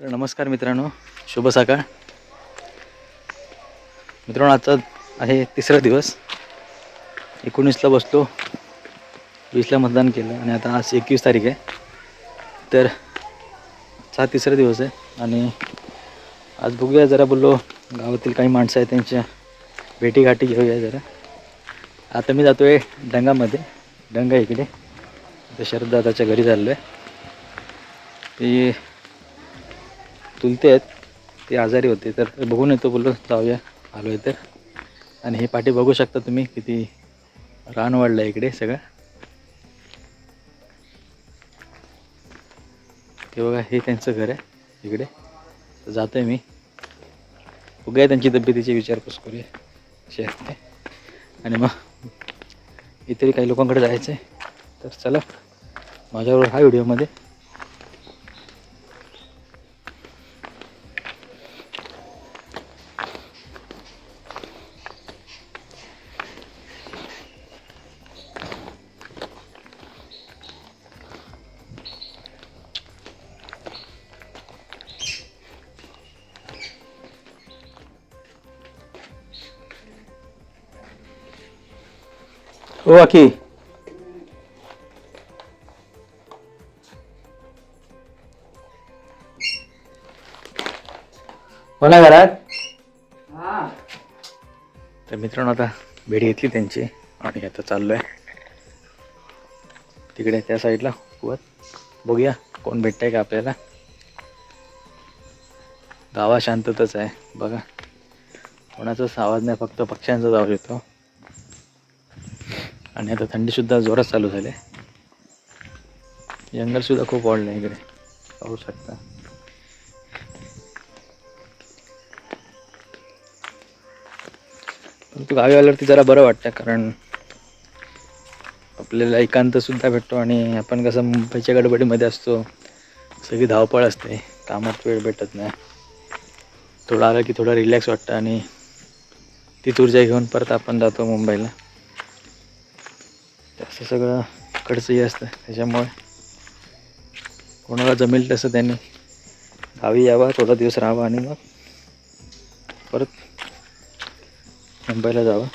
तर नमस्कार मित्रांनो शुभ सकाळ. मित्रांनो आता आहे तिसरा दिवस. एकोणीसला बसलो वीसला मतदान केलं आणि आता आज एकवीस तारीख आहे. तर हा तिसरा दिवस आहे आणि आज बघूया जरा बोललो गावातील काही माणसं आहेत त्यांच्या भेटीगाठी घेऊया जरा. आता मी जातो आहे डंगामध्ये डंगा इकडे. आता शरद दादाच्या घरी चाललो आहे ते चुलते आहेत. ते आजारी होते. तर ते बघून येतो बोललो जाऊया. आलो आहे तर आणि हे पाठी बघू शकता तुम्ही किती रान वाढलं आहे इकडे सगळं. ते बघा हे त्यांचं घर आहे इकडे. तर जातो आहे मी. बघूया त्यांची तब्येतीची विचारपूस करूया. अशी असते. आणि मग इतरही काही लोकांकडे जायचं आहे तर चला माझ्याबरोबर हा व्हिडिओमध्ये हो अखी कोणा घरात तर मित्रांनो आता भेट घेतली त्यांची आणि आता चाललोय. तिकडे त्या साईडला कुवत बघूया कोण भेटतंय का आपल्याला. गावा शांतताच आहे बघा. कोणाचाच आवाज नाही फक्त पक्ष्यांचाच आवाज येतो. आणि आता थंडीसुद्धा जोरात चालू झाली. जंगलसुद्धा खूप वाढलं आहे इकडे. पाहू शकता. परंतु गावी आल्यावरती जरा बरं वाटतं कारण आपल्याला एकांतसुद्धा भेटतो आणि आपण कसं मुंबईच्या गडबडीमध्ये असतो सगळी धावपळ असते कामात वेळ भेटत नाही. थोडं आलं की थोडं रिलॅक्स वाटतं आणि तीच ऊर्जा घेऊन परत आपण जातो मुंबईला. हे सगळं इकडचं असतं त्याच्यामुळे कोणाला जमेल तसं त्यांनी. गावी यावा थोडा दिवस राहावा आणि मग परत मुंबईला जावं.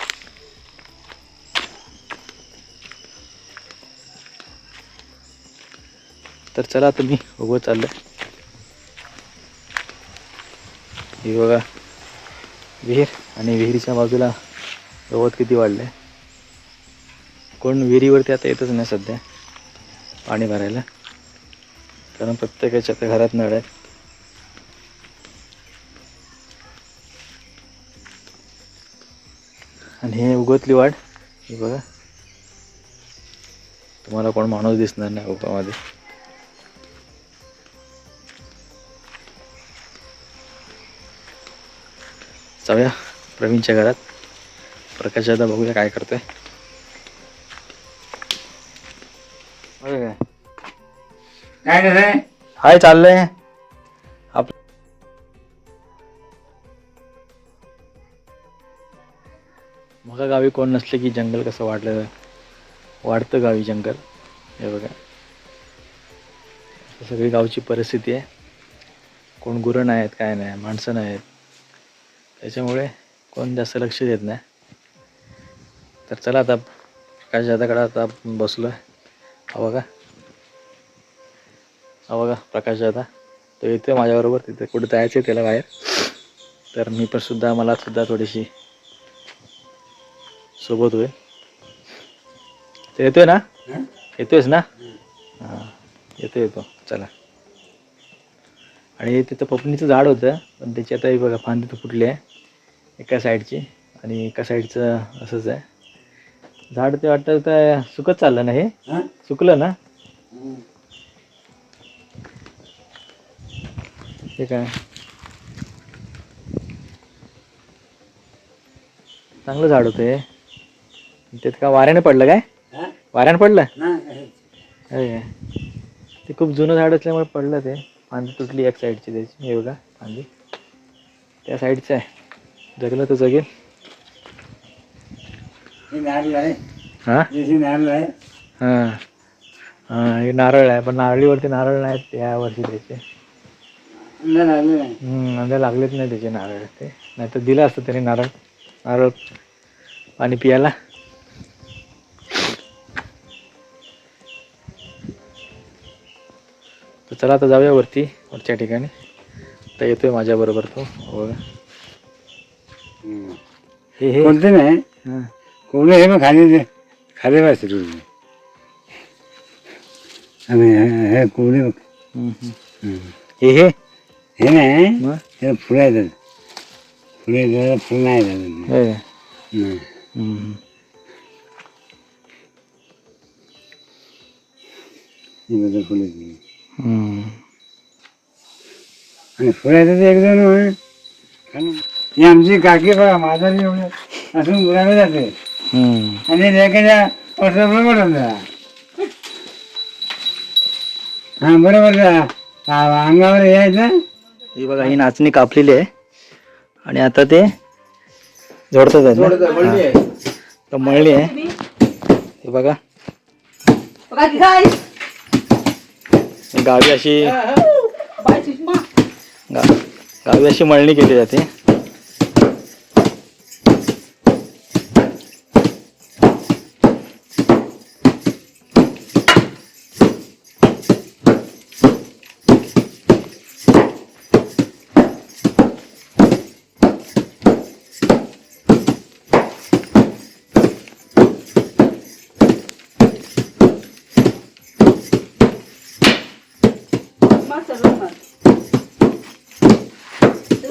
तर चला तुम्ही उभं चाललं हे बघा विहीर आणि विहिरीच्या बाजूला गवत किती वाढलं आहे कोण विहिरीवरती आता येतच नाही सध्या. पाणी भरायला. कारण प्रत्येकाच्या आता घरात नळ आहेत. आणि हे उगवतली वाढ हे बघा. तुम्हाला कोण माणूस दिसणार नाही उपामध्ये जाऊया प्रवीणच्या घरात. प्रकाश दादा बघूया काय करतोय. काय रे हाय चाललंय. आप मग गावी कोण नसले की जंगल कसं वाढलं वाढतं गावी जंगल. हे बघा. सगळी गावची परिस्थिती आहे. कोण गुरं नाही आहेत काय नाही माणसं नाही आहेत त्याच्यामुळे कोण जास्त लक्ष देत नाही. तर चला आता प्रकाश दादाकडे आता बसलो आहे बघा. बघा प्रकाश दादा. तो येतोय माझ्याबरोबर तिथे कुठे जायचं आहे त्याला बाहेर. तर मी पण सुद्धा मला सुद्धा थोडीशी सोबत होईल. ते येतोय ना? येतोयस ना? हां येतो येतो. चला. आणि तिथं पपनीचं झाड होतं पण त्याची आता हे बघा फांदी तर फुटली आहे. एका साईडची आणि एका साईडचं असंच आहे. झाड ते वाटतं तर सुकत चाललं ना हे? सुकलं ना? हे काय चांगलं झाड होतं त्यात का वाऱ्याने पडलं काय? वाऱ्याने पडलं? अरे. ते खूप जुनं झाड असल्यामुळे पडलं ते. फांदी तुटली एक साईडची त्याची. हे बघा फांदी त्या साईडचं आहे. जगलं तर जगेल. नारळ आहे. हां? आहे. हां. हां हे नारळ आहे. पण नारळीवरती नारळ नाहीत या वर्षी त्याचे. नाही लागले नाही हम्म, आता लागलेच नाही त्याचे नारळ ते. नाही तर दिलं असतं त्याने नारळ. नारळ पाणी पियाला. तर चला आता जाऊया वरती वरच्या ठिकाणी. तर येतोय माझ्या बरोबर तो. हम्म. हे हे. कोणते नाही? हां. कोणते हे मग खाली खाली बसते तुम्ही आणि हे- हे कोवळे बघ हम्म, हम्म. हम्म. हे हे. हे नाही मग हे फुलं येतात फुलं येतात फुलं नाही येतात हे. नाही. हम्म. ही बघा फुलं येतात. हम्म. आणि फुलं येतात एक जण होय. खाली. ही आमची काकी बघा माझा एवढं असून गुलाबी जाते हम्म. आणि लेखाच्या वर्षाला बरोबर जा हा बरोबर जा आ- अंगावर यायचं ही बघा ही नाचणी कापलेली आहे. आणि आता ते जोडतात आहेत ना? हा. तर मळली आहे. हे बघा. गावी अशी गा- गावी अशी मळणी केली जाते.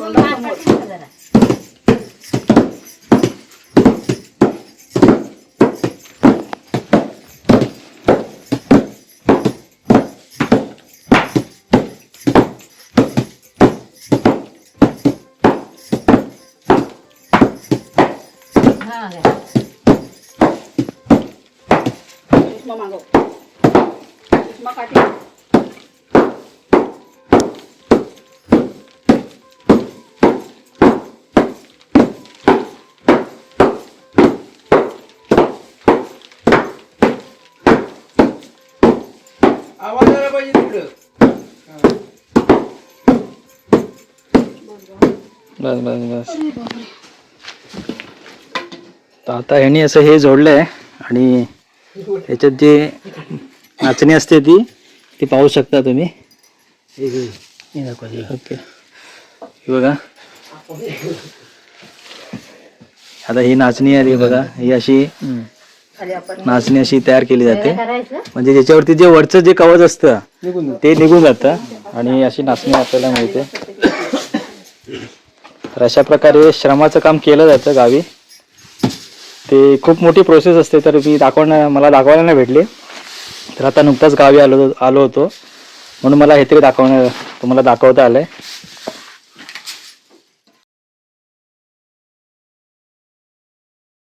Ah, ya. Terus mau. Terus mau. बस बस बस. तर आता ह्यानी असं हे जोडलंय आणि ह्याच्यात जे नाचणी असते ती ती पाहू शकता तुम्ही. ओके. बघा. आता ही नाचणी आहे बघा. ही अशी नाचणी अशी तयार केली जाते. म्हणजे ज्याच्यावरती जे वरचं जे कवच असतं ते निघून जातं. आणि अशी नाचणी आपल्याला मिळते. तर अशा प्रकारे श्रमाचं काम केलं जातं गावी. ते खूप मोठी प्रोसेस असते तर मी दाखवणं मला दाखवायला नाही भेटली. तर आता नुकताच गावी आलो आलो होतो. म्हणून मला हे तरी दाखवणं तुम्हाला दाखवता आलंय.